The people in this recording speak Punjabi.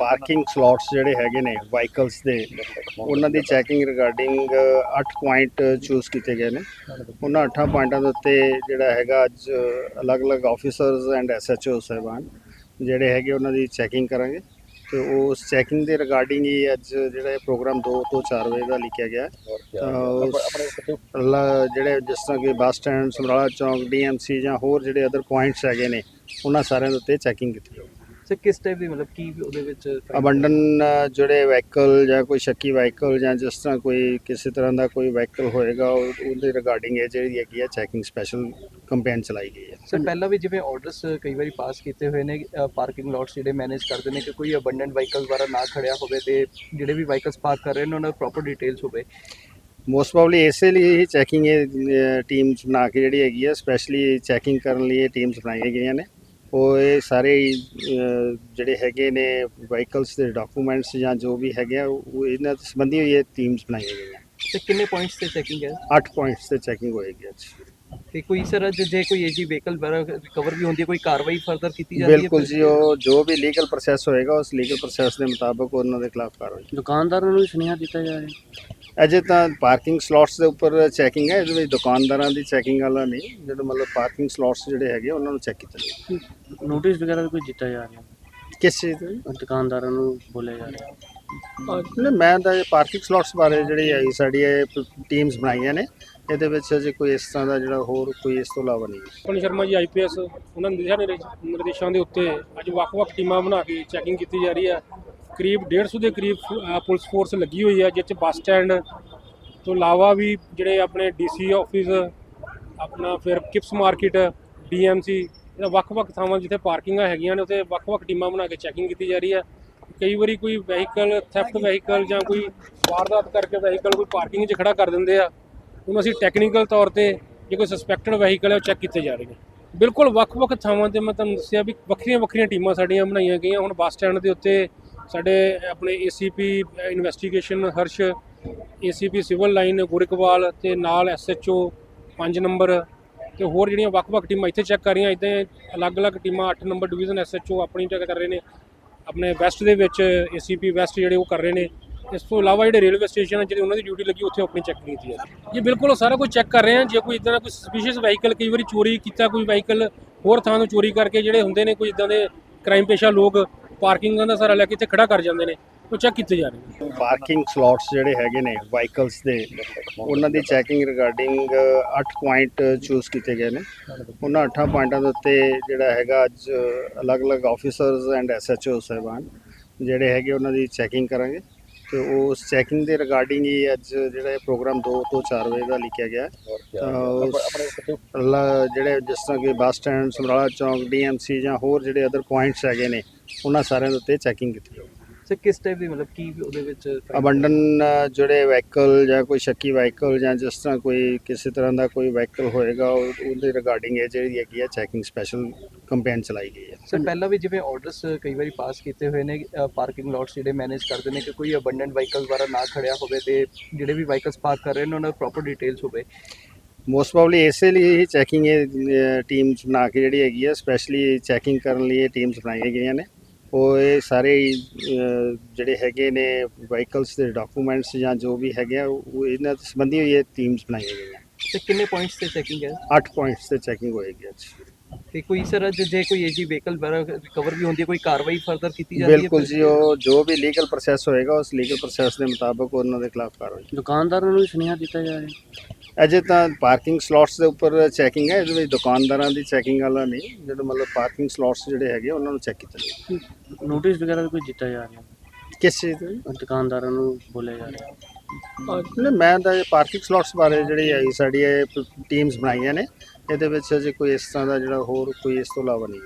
ਪਾਰਕਿੰਗ ਸਲੋਟਸ ਜਿਹੜੇ ਹੈਗੇ ਨੇ ਵਾਹੀਕਲਸ ਦੇ ਉਹਨਾਂ ਦੀ ਚੈਕਿੰਗ ਰਿਗਾਰਡਿੰਗ 8 ਪੁਆਇੰਟ ਚੂਜ਼ ਕੀਤੇ ਗਏ ਨੇ। ਉਹਨਾਂ 8 ਪੁਆਇੰਟਾਂ ਦੇ ਉੱਤੇ ਜਿਹੜਾ ਹੈਗਾ ਅੱਜ ਅਲੱਗ-ਅਲੱਗ ਆਫੀਸਰਸ ਐਂਡ ਐਸਐਚਓ ਸਾਹਿਬਾਨ ਜਿਹੜੇ ਹੈਗੇ ਉਹਨਾਂ ਦੀ ਚੈਕਿੰਗ ਕਰਾਂਗੇ। ਤੇ ਉਸ ਚੈਕਿੰਗ ਦੇ ਰਿਗਾਰਡਿੰਗ ਹੀ ਅੱਜ ਜਿਹੜਾ ਇਹ ਪ੍ਰੋਗਰਾਮ 2 ਤੋਂ 4 ਵਜੇ ਦਾ ਲਿਖਿਆ ਗਿਆ। ਜਿਹੜੇ ਜਿਸ ਤਰ੍ਹਾਂ ਕਿ ਬੱਸ ਸਟੈਂਡ ਸਮਰਾਲਾ ਚੌਂਕ ਡੀਐਮਸੀ ਜਾਂ ਹੋਰ ਜਿਹੜੇ ਅਦਰ ਪੁਆਇੰਟਸ ਹੈਗੇ ਨੇ ਉਹਨਾਂ ਸਾਰਿਆਂ ਦੇ ਉੱਤੇ ਚੈਕਿੰਗ ਕੀਤੀ ਜਾਊਗੀ। ਸਰ ਕਿਸ ਟਾਈਪ ਦੀ ਮਤਲਬ ਕੀ ਉਹਦੇ ਵਿੱਚ ਅਬੰਡਨ ਜਿਹੜੇ ਵਹੀਕਲ ਜਾਂ ਕੋਈ ਸ਼ੱਕੀ ਵਹੀਕਲ ਜਾਂ ਜਿਸ ਤਰ੍ਹਾਂ ਕੋਈ ਕਿਸੇ ਤਰ੍ਹਾਂ ਦਾ ਕੋਈ ਵਹੀਕਲ ਹੋਏਗਾ ਉਹ- ਉਹਦੇ ਰਿਗਾਰਡਿੰਗ ਇਹ ਜਿਹੜੀ ਹੈਗੀ ਹੈ ਚੈਕਿੰਗ ਸਪੈਸ਼ਲ ਕੰਪੇਨ ਚਲਾਈ ਗਈ ਹੈ। ਸਰ ਪਹਿਲਾਂ ਵੀ ਜਿਵੇਂ ਆਰਡਰਸ ਕਈ ਵਾਰੀ ਪਾਸ ਕੀਤੇ ਹੋਏ ਨੇ ਪਾਰਕਿੰਗ ਲੋਟਸ ਜਿਹੜੇ ਮੈਨੇਜ ਕਰਦੇ ਨੇ ਕਿ ਕੋਈ ਅਬੰਡੈਂਟ ਵਹੀਕਲ ਦੁਆਰਾ ਨਾ ਖੜਿਆ ਹੋਵੇ ਤੇ ਜਿਹੜੇ ਵੀ ਵਹੀਕਲਸ ਪਾਰਕ ਕਰ ਰਹੇ ਨੇ ਉਹਨਾਂ ਦਾ ਪ੍ਰੋਪਰ ਡਿਟੇਲਸ ਹੋਵੇ। ਮੋਸਟ ਪ੍ਰੋਬਬਲੀ ਇਸੇ ਲਈ ਹੀ ਚੈਕਿੰਗ ਇਹ ਟੀਮਸ ਬਣਾ ਕੇ ਜਿਹੜੀ ਹੈਗੀ ਹੈ ਸਪੈਸ਼ਲੀ ਚੈਕਿੰਗ ਕਰਨ ਲਈ ਇਹ ਟੀਮਸ ਬਣਾਈਆਂ ਗਈਆਂ ਨੇ। ਉਹ ਇਹ ਸਾਰੇ ਹੀ, ਜਿਹੜੇ ਹੈਗੇ ਨੇ ਵਹੀਕਲਸ ਦੇ ਡਾਕੂਮੈਂਟਸ ਜਾਂ ਜੋ ਵੀ ਹੈਗੇ ਆ ਉਹ ਇਹਨਾਂ ਦੇ ਸੰਬੰਧੀ ਹੋਈ ਇਹ ਟੀਮਸ ਬਣਾਈਆਂ ਗਈਆਂ। ਤੇ ਕਿੰਨੇ ਪੁਆਇੰਟਸ ਤੇ ਚੈਕਿੰਗ ਹੈ? 8 ਪੁਆਇੰਟਸ ਤੇ ਚੈਕਿੰਗ ਹੋਏਗੀ ਅੱਜ ਤੇ ਕੋਈ ਸਰ ਅੱਜ ਜੇ ਕੋਈ ਏਜੀ ਵਹੀਕਲ ਰਿਕਵਰ ਵੀ ਹੁੰਦੀ ਹੈ ਕੋਈ ਕਾਰਵਾਈ ਫਰਦਰ ਕੀਤੀ ਜਾਂਦੀ ਹੈ? ਬਿਲਕੁਲ ਜੀ ਉਹ ਜੋ ਵੀ ਲੀਗਲ ਪ੍ਰੋਸੈਸ ਹੋਏਗਾ ਉਸ ਲੀਗਲ ਪ੍ਰੋਸੈਸ ਦੇ ਮੁਤਾਬਕ ਉਹਨਾਂ ਦੇ ਖਿਲਾਫ ਕਾਰਵਾਈ। ਦੁਕਾਨਦਾਰਾਂ ਨੂੰ ਵੀ ਸੁਨੇਹਾ ਦਿੱਤਾ ਜਾ ਰਿਹਾ। ਅਜੇ ਤਾਂ ਪਾਰਕਿੰਗ ਸਲੋਟਸ ਦੇ ਉੱਪਰ ਚੈਕਿੰਗ ਹੈ ਇਹਦੇ ਵਿੱਚ ਦੁਕਾਨਦਾਰਾਂ ਦੀ ਚੈਕਿੰਗ ਵਾਲਾ ਨਹੀਂ ਜਦੋਂ ਮਤਲਬ ਪਾਰਕਿੰਗ ਸਲੋਟਸ ਜਿਹੜੇ ਹੈਗੇ ਉਹਨਾਂ ਨੂੰ ਚੈੱਕ ਕੀਤਾ ਜਾਏਗਾ ਨੋਟਿਸ ਵਗੈਰਾ ਵੀ ਕੋਈ ਦਿੱਤਾ ਜਾ ਰਿਹਾ? ਕਿਸ ਚੀਜ਼ ਦੇ? ਦੁਕਾਨਦਾਰਾਂ ਨੂੰ ਬੋਲਿਆ ਜਾ ਰਿਹਾ। ਨਹੀਂ ਮੈਂ ਤਾਂ ਇਹ ਪਾਰਕਿੰਗ ਸਲੋਟਸ ਬਾਰੇ ਜਿਹੜੀ ਹੈ ਸਾਡੀ ਇਹ ਟੀਮਸ ਬਣਾਈਆਂ ਨੇ ਇਹਦੇ ਵਿੱਚ ਅਜੇ ਕੋਈ ਇਸ ਤਰ੍ਹਾਂ ਦਾ ਜਿਹੜਾ ਹੋਰ ਕੋਈ ਇਸ ਤੋਂ ਇਲਾਵਾ ਨਹੀਂ ਪਵਨ ਸ਼ਰਮਾ ਜੀ ਆਈਪੀਐਸ ਉਹਨਾਂ ਦੇ ਦਿਸ਼ਾ ਨਿਰਦੇਸ਼- ਨਿਰਦੇਸ਼ਾਂ ਦੇ ਉੱਤੇ ਅੱਜ ਵੱਖ-ਵੱਖ ਟੀਮਾਂ ਬਣਾ ਕੇ ਚੈਕਿੰਗ ਕੀਤੀ ਜਾ ਰਹੀ ਹੈ। ਕਰੀਬ 150 ਦੇ ਕਰੀਬ ਪੁਲਿਸ ਫੋਰਸ ਲੱਗੀ ਹੋਈ ਹੈ ਜਿਸ 'ਚ ਬੱਸ ਸਟੈਂਡ ਤੋਂ ਇਲਾਵਾ ਵੀ ਜਿਹੜੇ ਆਪਣੇ ਡੀਸੀ ਆਫਿਸ ਆਪਣਾ ਫਿਰ ਕਿਪਸ ਮਾਰਕੀਟ ਡੀਐਮਸੀ ਇਹਦਾ ਵੱਖ-ਵੱਖ ਥਾਵਾਂ ਜਿੱਥੇ ਪਾਰਕਿੰਗਾਂ ਹੈਗੀਆਂ ਨੇ, ਉੱਥੇ ਵੱਖ-ਵੱਖ ਟੀਮਾਂ ਬਣਾ ਕੇ ਚੈਕਿੰਗ ਕੀਤੀ ਜਾ ਰਹੀ ਹੈ। ਕਈ ਵਾਰੀ ਕੋਈ ਵਹੀਕਲ ਥੈਫਟ ਵਹੀਕਲ ਜਾਂ ਕੋਈ ਵਾਰਦਾਤ ਕਰਕੇ ਵਹੀਕਲ ਕੋਈ ਪਾਰਕਿੰਗ 'ਚ ਖੜਾ ਕਰ ਦਿੰਦੇ ਆ, ਉਹਨੂੰ ਅਸੀਂ ਟੈਕਨੀਕਲ ਤੌਰ ਤੇ ਜੇ ਕੋਈ ਸਸਪੈਕਟਡ ਵਹੀਕਲ ਹੈ, ਉਹ ਚੈੱਕ ਕੀਤੇ ਜਾ ਰਹੇ ਨੇ। ਬਿਲਕੁਲ ਵੱਖ-ਵੱਖ ਥਾਵਾਂ ਤੇ ਮੈਂ ਤੁਹਾਨੂੰ ਦੱਸਿਆ ਵੀ ਵੱਖਰੀਆਂ-ਵੱਖਰੀਆਂ ਟੀਮਾਂ ਸਾਡੀਆਂ ਬਣਾਈਆਂ ਗਈਆਂ, ਹੁਣ ਬੱਸ ਸਟੈਂਡ ਦੇ ਉੱਤੇ ਸਾਡੇ ਆਪਣੇ ACP investigation Harsh ACP civil line ਗੁਰਕਵਾਲ ਤੇ ਨਾਲ ਐਸਐਚਓ 5 ਨੰਬਰ ਤੇ ਹੋਰ ਜਿਹੜੀਆਂ ਵੱਖ-ਵੱਖ ਟੀਮਾਂ, ਇੱਥੇ ਚੈੱਕ ਕਰ ਰਹੀਆਂ, ਇਦਾਂ ਅਲੱਗ-ਅਲੱਗ ਟੀਮਾਂ 8 ਨੰਬਰ ਡਿਵੀਜ਼ਨ ਐਸਐਚਓ ਆਪਣੀ ਚੈੱਕ ਕਰ ਰਹੇ ਨੇ, ਆਪਣੇ ਵੈਸਟ ਦੇ ਵਿੱਚ ਏਸੀਪੀ ਵੈਸਟ ਜਿਹੜੇ ਉਹ ਕਰ ਰਹੇ ਨੇ, ਇਸ ਤੋਂ ਇਲਾਵਾ ਜਿਹੜੇ ਰੇਲਵੇ ਸਟੇਸ਼ਨ ਆ, ਜਿਹੜੇ ਉਹਨਾਂ ਦੀ ਡਿਊਟੀ ਲੱਗੀ, ਉੱਥੇ ਆਪਣੀ ਚੈੱਕ ਕੀਤੀ ਹੈ। ਜੀ, ਬਿਲਕੁਲ ਉਹ ਸਾਰਾ ਕੁਝ ਚੈੱਕ ਕਰ ਰਹੇ ਹਾਂ ਜੇ ਕੋਈ ਇਦਾਂ ਦਾ ਕੋਈ ਸਸਪੀਸ਼ੀਅਸ ਵਹੀਕਲ ਕਈ ਵਾਰੀ ਚੋਰੀ ਕੀਤਾ, ਕੋਈ ਵਹੀਕਲ ਹੋਰ ਥਾਂ ਤੋਂ ਚੋਰੀ ਕਰਕੇ ਜਿਹੜੇ ਹੁੰਦੇ ਨੇ, ਕੋਈ ਇਦਾਂ ਦੇ ਕ੍ਰਾਈਮ ਪੇਸ਼ਾ ਲੋਕ ਪਾਰਕਿੰਗ ਦਾ ਸਾਰਾ ਲੈ ਕੇ ਇੱਥੇ ਖੜਾ ਕਰ ਜਾਂਦੇ ਨੇ, ਉਹ ਚੈੱਕ ਕੀਤੇ ਜਾ ਰਹੇ ਨੇ। ਪਾਰਕਿੰਗ ਸਲੋਟਸ ਜਿਹੜੇ ਹੈਗੇ ਨੇ ਵਾਹੀਕਲਸ ਦੇ, ਉਹਨਾਂ ਦੀ ਚੈਕਿੰਗ ਰਿਗਾਰਡਿੰਗ 8 ਪੁਆਇੰਟ ਚੂਜ਼ ਕੀਤੇ ਗਏ ਨੇ। ਉਹਨਾਂ 8 ਪੁਆਇੰਟਾਂ ਦੇ ਉੱਤੇ ਜਿਹੜਾ ਹੈਗਾ ਅੱਜ ਅਲੱਗ-ਅਲੱਗ ਆਫੀਸਰਸ ਐਂਡ ਐਸਐਚਓ ਸਾਹਿਬਾਨ, ਜਿਹੜੇ ਹੈਗੇ ਉਹਨਾਂ ਦੀ ਚੈਕਿੰਗ ਕਰਾਂਗੇ। ਤੇ ਉਸ ਚੈਕਿੰਗ ਦੇ ਰਿਗਾਰਡਿੰਗ ਹੀ ਅੱਜ ਜਿਹੜਾ ਇਹ ਪ੍ਰੋਗਰਾਮ 2 ਤੋਂ 4 ਵਜੇ ਦਾ ਲਿਖਿਆ ਗਿਆ। ਹੈ। ਜਿਹੜੇ ਜਿਸ ਤਰ੍ਹਾਂ ਕਿ ਬੱਸ ਸਟੈਂਡ ਸਮਰਾਲਾ ਚੌਂਕ ਡੀਐਮਸੀ ਜਾਂ ਹੋਰ ਜਿਹੜੇ ਅਦਰ ਪੁਆਇੰਟਸ ਹੈਗੇ ਨੇ ਉਹਨਾਂ ਸਾਰਿਆਂ ਦੇ ਉੱਤੇ ਚੈਕਿੰਗ ਕੀਤੀ ਜਾਊਗੀ। ਸਰ ਕਿਸ ਟਾਈਪ ਦੀ ਮਤਲਬ ਕੀ ਉਹਦੇ ਵਿੱਚ ਅਬੰਡਨ ਜਿਹੜੇ ਵਹੀਕਲ ਜਾਂ ਕੋਈ ਸ਼ੱਕੀ ਵਹੀਕਲ ਜਾਂ ਜਿਸ ਤਰ੍ਹਾਂ ਕੋਈ ਕਿਸੇ ਤਰ੍ਹਾਂ ਦਾ ਕੋਈ ਵਹੀਕਲ ਹੋਏਗਾ ਉਹ- ਉਹਦੇ ਰਿਗਾਰਡਿੰਗ ਇਹ ਜਿਹੜੀ ਹੈਗੀ ਹੈ ਚੈਕਿੰਗ ਸਪੈਸ਼ਲ ਕੰਪੇਨ ਚਲਾਈ ਗਈ ਹੈ। ਸਰ ਪਹਿਲਾਂ ਵੀ ਜਿਵੇਂ ਆਰਡਰਸ ਕਈ ਵਾਰੀ ਪਾਸ ਕੀਤੇ ਹੋਏ ਨੇ ਪਾਰਕਿੰਗ ਲੋਟਸ ਜਿਹੜੇ ਮੈਨੇਜ ਕਰਦੇ ਨੇ ਕਿ ਕੋਈ ਅਬੰਡੈਂਟ ਵਹੀਕਲ ਦੁਆਰਾ ਨਾ ਖੜਿਆ ਹੋਵੇ ਤੇ ਜਿਹੜੇ ਵੀ ਵਹੀਕਲਸ ਪਾਰਕ ਕਰ ਰਹੇ ਨੇ ਉਹਨਾਂ ਦਾ ਪ੍ਰੋਪਰ ਡਿਟੇਲਸ ਹੋਵੇ। ਮੋਸਟ ਪ੍ਰੋਬਬਲੀ ਇਸੇ ਲਈ ਹੀ ਚੈਕਿੰਗ ਇਹ ਟੀਮਸ ਬਣਾ ਕੇ ਜਿਹੜੀ ਹੈਗੀ ਹੈ ਸਪੈਸ਼ਲੀ ਚੈਕਿੰਗ ਕਰਨ ਲਈ ਇਹ ਟੀਮਸ ਬਣਾਈਆਂ ਗਈਆਂ ਨੇ। ਉਹ ਇਹ ਸਾਰੇ ਜਿਹੜੇ ਹੈਗੇ ਨੇ ਵਹੀਕਲਸ ਦੇ ਡਾਕੂਮੈਂਟਸ ਜਾਂ ਜੋ ਵੀ ਹੈਗੇ ਆ ਉਹ ਇਹਨਾਂ ਸੰਬੰਧੀ ਹੋਈ ਇਹ ਟੀਮਸ ਬਣਾਈਆਂ ਗਈਆਂ। ਤੇ ਕਿੰਨੇ ਪੁਆਇੰਟਸ ਤੇ ਚੈਕਿੰਗ ਹੈ? 8 ਪੁਆਇੰਟਸ ਤੇ ਚੈਕਿੰਗ ਹੋਏਗੀ ਅੱਜ। ਤੇ ਕੋਈ ਸਰ ਅੱਜ ਜੇ ਕੋਈ ਏਜੀ ਵਹੀਕਲ ਰਿਕਵਰ ਵੀ ਹੁੰਦੀ ਹੈ ਕੋਈ ਕਾਰਵਾਈ ਫਰਦਰ ਕੀਤੀ ਜਾਂਦੀ ਹੈ ਬਿਲਕੁਲ ਜੀ ਉਹ ਜੋ ਵੀ ਲੀਗਲ ਪ੍ਰੋਸੈਸ ਹੋਏਗਾ ਉਸ ਲੀਗਲ ਪ੍ਰੋਸੈਸ ਦੇ ਮੁਤਾਬਕ ਉਹਨਾਂ ਦੇ ਖਿਲਾਫ ਕਾਰਵਾਈ। ਦੁਕਾਨਦਾਰਾਂ ਨੂੰ ਵੀ ਸੁਨੇਹਾ ਦਿੱਤਾ ਜਾ ਰਿਹਾ ਅਜੇ ਤਾਂ ਪਾਰਕਿੰਗ ਸਲੋਟਸ ਦੇ ਉੱਪਰ ਚੈਕਿੰਗ ਹੈ ਇਹਦੇ ਵਿੱਚ ਦੁਕਾਨਦਾਰਾਂ ਦੀ ਚੈਕਿੰਗ ਵਾਲਾ ਨਹੀਂ ਜਦੋਂ ਮਤਲਬ ਪਾਰਕਿੰਗ ਸਲੋਟਸ ਜਿਹੜੇ ਹੈਗੇ ਉਹਨਾਂ ਨੂੰ ਚੈੱਕ ਕੀਤਾ ਜਾਏਗਾ ਨੋਟਿਸ ਵਗੈਰਾ ਵੀ ਕੋਈ ਦਿੱਤਾ ਜਾ ਰਿਹਾ ਕਿਸ ਚੀਜ਼ ਦੇ ਦੁਕਾਨਦਾਰਾਂ ਨੂੰ ਬੋਲਿਆ ਜਾ ਰਿਹਾ ਨਹੀਂ ਮੈਂ ਤਾਂ ਇਹ ਪਾਰਕਿੰਗ ਸਲੋਟਸ ਬਾਰੇ ਜਿਹੜੀ ਹੈ ਸਾਡੀ ਇਹ ਟੀਮਸ ਬਣਾਈਆਂ ਨੇ ਇਹਦੇ ਵਿੱਚ ਅਜੇ ਕੋਈ ਇਸ ਤਰ੍ਹਾਂ ਦਾ ਜਿਹੜਾ ਹੋਰ ਕੋਈ ਇਸ ਤੋਂ ਇਲਾਵਾ ਨਹੀਂ